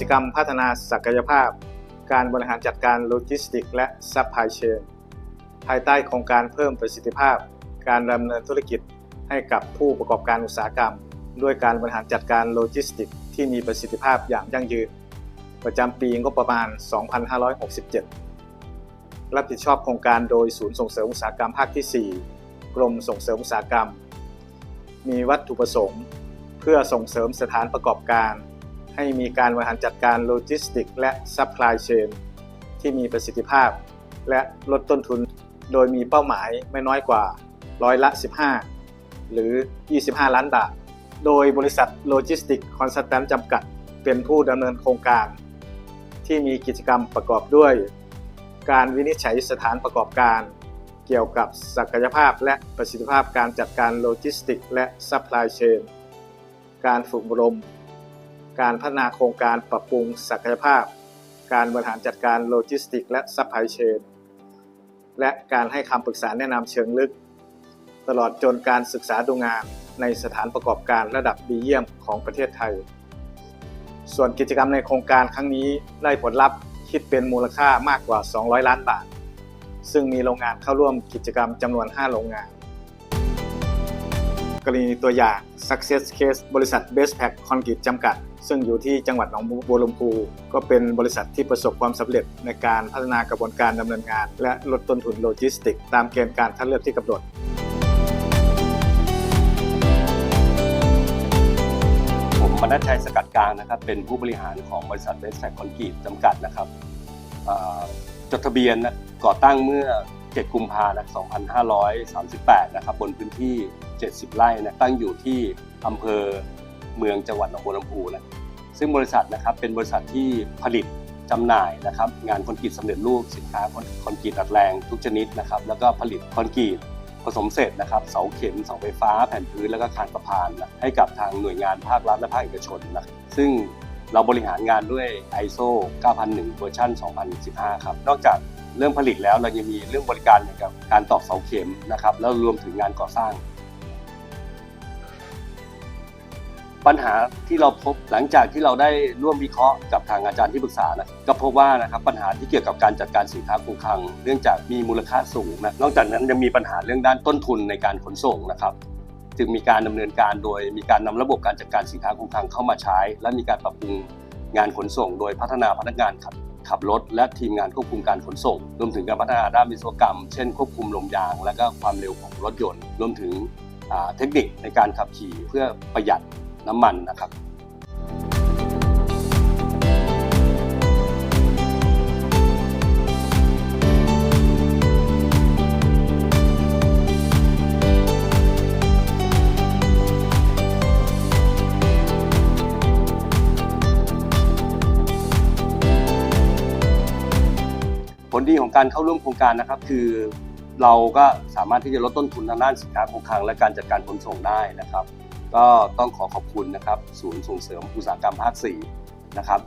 จกรรมพัฒนาศักยภาพ การบริหารจัดการโลจิสติกส์และซัพพลายเชนภายใต้โครงการเพิ่มประสิทธิภาพ การดำเนินธุรกิจให้กับผู้ประกอบการอุตสาหกรรม ด้วยการบริหารจัดการโลจิสติกส์ที่มีประสิทธิภาพอย่างยั่งยืน ประจำปีงบประมาณ 2567 รับผิดชอบโครงการโดยศูนย์ส่งเสริมอุตสาหกรรมภาคที่ 4 กรมส่งเสริมอุตสาหกรรม มีวัตถุประสงค์ เพื่อส่งเสริมสถานประกอบการ ให้มีการบริหารจัดการโลจิสติกส์และซัพพลายเชนที่มีประสิทธิภาพ และลดต้นทุน โดยมีเป้าหมายไม่น้อยกว่าร้อยละ 15 หรือ 25 ล้านบาท โดยบริษัทโลจิสติกคอนซัลแทนจำกัด เป็นผู้ดำเนินโครงการ ที่มีกิจกรรมประกอบด้วย การวินิจฉัยสถานประกอบการเกี่ยวกับศักยภาพและประสิทธิภาพการจัดการโลจิสติกส์และซัพพลายเชน การฝึกอบรม การพัฒนาโครงการปรับปรุงศักยภาพ การบริหารจัดการโลจิสติกส์และซัพพลายเชนและการให้คำปรึกษาแนะนำเชิงลึก ตลอดจนการศึกษาดูงานในสถานประกอบการระดับดีเยี่ยมของประเทศไทย ส่วนกิจกรรมในโครงการครั้งนี้ได้ผลลัพธ์คิดเป็นมูลค่ามากกว่า 200 ล้านบาท ซึ่งมีโรงงานเข้าร่วมกิจกรรมจำนวน 5 โรงงาน กรณีตัวอย่าง Success Case บริษัท Best Pack Concrete จำกัด ซึ่งอยู่ที่จังหวัดหนองบัวลำพู ก็เป็นบริษัทที่ประสบความสำเร็จในการพัฒนากระบวนการดำเนินงาน และลดต้นทุนโลจิสติก ตามเกณฑ์การคัดเลือกที่กำหนดผมมนัชชัยสกัดกลางนะครับเป็นผู้บริหารของบริษัทเบสแท็กคอนกรีตจำกัดนะครับจดทะเบียนนะก่อตั้งเมื่อ 7 กุมภาพันธ์ 2538 นะครับบนพื้นที่ 70 ไร่นะตั้งอยู่ที่อำเภอเมืองจังหวัดหนองบัวลำพูนะซึ่งบริษัทนะครับเป็นบริษัทที่ผลิตจำหน่ายนะครับงานคอนกรีตสำเร็จรูปสินค้าคอนคอนกรีตอัดแรงทุกชนิดนะครับแล้วก็ผลิตคอนกรีตผสมเสร็จนะครับเสาเข็มเสาไฟฟ้าแผ่นพื้นแล้วก็คานสะพานนะให้กับทางหน่วยงานภาครัฐและภาคเอกชนนะซึ่งเราบริหารงานด้วย ISO 9001 เวอร์ชัน2015 ครับ นอกจากเรื่องผลิตแล้วเรายังมีเรื่องบริการเกี่ยวกับการตอกเสาเข็มนะครับแล้วรวมถึงงานก่อสร้าง ปัญหาที่เราพบหลังจากที่เราได้ร่วมวิเคราะห์กับทางอาจารย์ที่ปรึกษานะก็พบว่านะครับปัญหาที่เกี่ยวกับการจัดการสินค้าคงคลัง เนื่องจากมีมูลค่าสูงนะนอกจากนั้นยังมีปัญหาเรื่องด้านต้นทุนในการขนส่งนะครับจึงมีการดำเนินการโดยมีการนำระบบการจัดการสินค้าคงคลังเข้ามาใช้ และมีการปรับปรุงงานขนส่ง โดยพัฒนาพนักงานขับขับรถและทีมงานควบคุมการขนส่ง รวมถึงการพัฒนาด้านวิศวกรรม เช่นควบคุมลมยาง และก็ความเร็วของรถยนต์ รวมถึงเทคนิคในการขับขี่เพื่อประหยัด น้ำมันนะครับผลดีของการเข้าร่วมโครงการนะครับ คือเราก็สามารถที่จะลดต้นทุนทางด้านสินค้าคงคลังและการจัดการขนส่งได้นะครับ ก็ต้องขอขอบคุณนะครับศูนย์ส่งเสริมอุตสาหกรรมภาค4นะครับ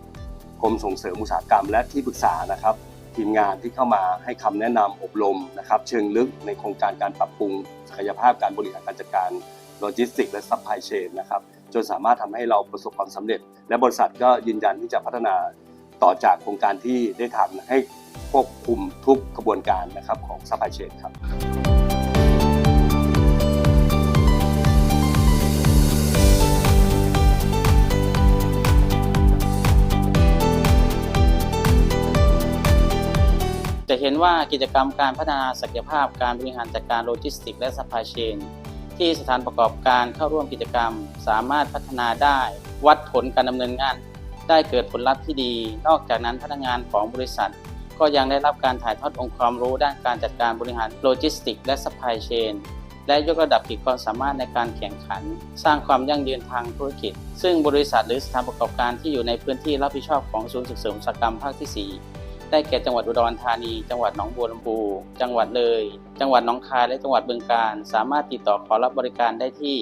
กรมส่งเสริมอุตสาหกรรมและที่ปรึกษานะครับ ทีมงานที่เข้ามาให้คำแนะนำอบรมนะครับเชิงลึกในโครงการการปรับปรุงศักยภาพการบริหารการจัดการโลจิสติกส์และซัพพลายเชนนะครับจนสามารถทำให้เราประสบความสำเร็จ และบริษัทก็ยืนยันที่จะพัฒนาต่อจากโครงการที่ได้ทำให้ควบคุมทุกกระบวนการนะครับของซัพพลายเชนครับ จะเห็นว่ากิจกรรมการพัฒนาศักยภาพการบริหารจัดการโลจิสติกส์และซัพพลายเชนที่สถานประกอบการเข้าร่วมกิจกรรม สามารถพัฒนาได้ วัดผลการดำเนินงาน ได้เกิดผลลัพธ์ที่ดี นอกจากนั้นพนักงานของบริษัท ก็ยังได้รับการถ่ายทอดองค์ความรู้ด้านการจัดการบริหารโลจิสติกส์และซัพพลายเชนและยกระดับขีดความสามารถในการแข่งขัน สร้างความยั่งยืนทางธุรกิจ ซึ่งบริษัทหรือสถานประกอบการที่อยู่ในพื้นที่รับผิดชอบของศูนย์ส่งเสริมอุตสาหกรรมภาคที่ 4 ได้แก่จังหวัดอุดรธานี จังหวัดหนองบัวลำพู จังหวัดเลย จังหวัดหนองคาย และจังหวัดบึงกาฬ สามารถติดต่อขอรับบริการได้ที่